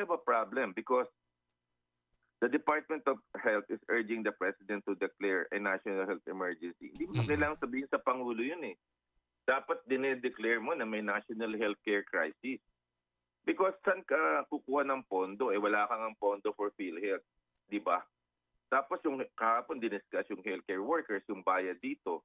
have a problem because the Department of Health is urging the President to declare a national health emergency. Hindi mo kailangan sabihin sa Pangulo yun eh. Dapat dinedeclare mo na may national healthcare crisis. Because saan ka kukuha ng pondo? Eh wala kang ang pondo for PhilHealth. Di ba? Tapos yung kahapon diniscuss yung healthcare workers, yung bayad dito.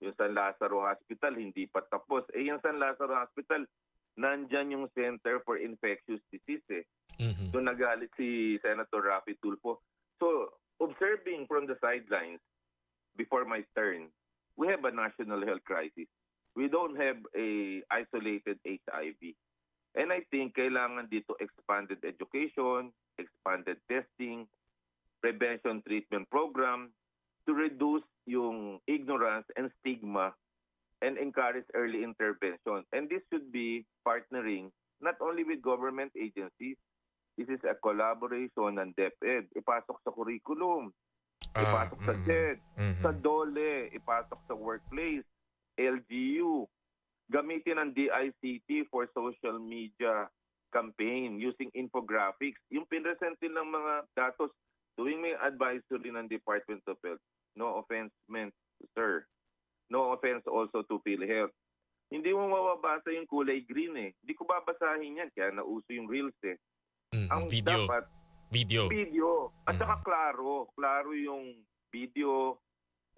Yung San Lazaro Hospital, hindi pa tapos. Eh yung San Lazaro Hospital, nandyan yung Center for Infectious Disease eh. Mhm. Doon nagalit si Senator Rafi Tulfo. So, observing from the sidelines before my turn, we have a national health crisis. We don't have a isolated HIV. And I think kailangan dito expanded education, expanded testing, prevention treatment program to reduce yung ignorance and stigma and encourage early intervention. And this should be partnering not only with government agencies, this is a collaboration ng DepEd. Ipasok sa curriculum, Ah, ipasok sa mhm. JED, Mhm. sa DOLE, ipasok sa workplace, LGU, gamitin ang DICT for social media campaign using infographics. Yung pinresent ng mga datos, tuwing may advisory ng Department of Health, no offense meant, sir. No offense also to PhilHealth. Hindi mo mababasa yung kulay green eh. Hindi ko babasahin yan, kaya nauso yung reels eh. Mhm. Ang Video. dapat, Video. video. At Mm. saka klaro. Klaro yung video,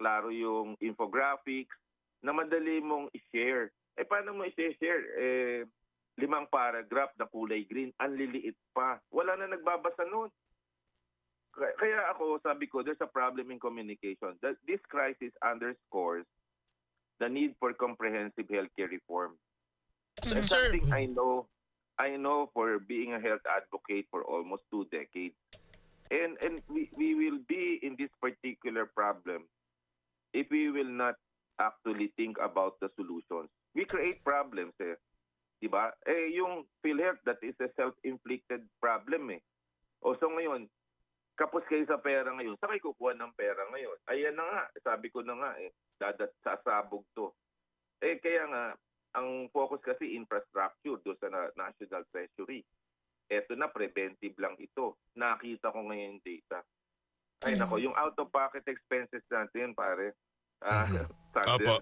klaro yung infographics, na madali mong i-share. Eh, paano mo i-share? Eh, limang paragraph na kulay green, ang liliit pa. Wala na nagbabasa nun. Kaya ako, sabi ko, there's a problem in communication. That this crisis underscores the need for comprehensive healthcare reform. Sir, It's sir, something I know I know for being a health advocate for almost two decades. And and we, we will be in this particular problem if we will not actually think about the solutions. We create problems eh. 'Di ba? Eh yung PhilHealth that is a self-inflicted problem eh. O so ngayon, kapos kayo sa pera ngayon, saan kukuha ng pera ngayon? Ayan na nga, sabi ko na nga eh, dadat sasabog to. Eh kaya nga, ang focus kasi infrastructure do sa na- National Treasury. Eto na, preventive lang ito. Nakita ko ngayon yung data. Ay Mhm. nako, yung out-of-pocket expenses natin, pare. ah, Mhm. Sander, Opo.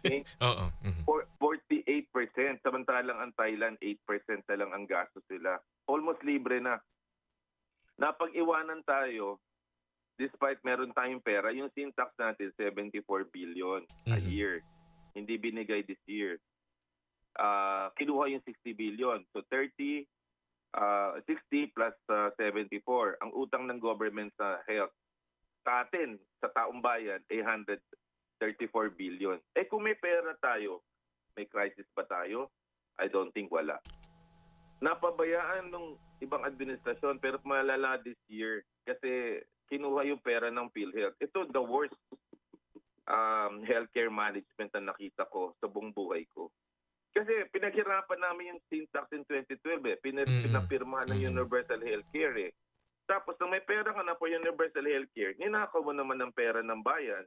Okay. Oo. mhm. for- 48%. Samantalang ang Thailand, 8% na lang ang gastos nila. Almost libre na. Napag-iwanan tayo, despite meron tayong pera, yung syntax natin, 74 billion a Mhm. year. Hindi binigay this year. Ah, kinuha yung 60 billion. So 30, ah, 60 plus ah, 74. Ang utang ng government sa health, sa atin, sa taong bayan, 834 billion. Eh kung may pera tayo, may crisis ba tayo? I don't think wala. Napabayaan ng ibang administrasyon pero malala this year kasi kinuha yung pera ng PhilHealth. Ito the worst um, healthcare management na nakita ko sa buong buhay ko. Kasi pinaghirapan namin yung syntax in 2012 eh. Pina- Mm-mm. Pinapirma ng Mm-mm. Universal Healthcare eh. Tapos nung may pera ka na po Universal Healthcare, ninakaw mo naman ng pera ng bayan.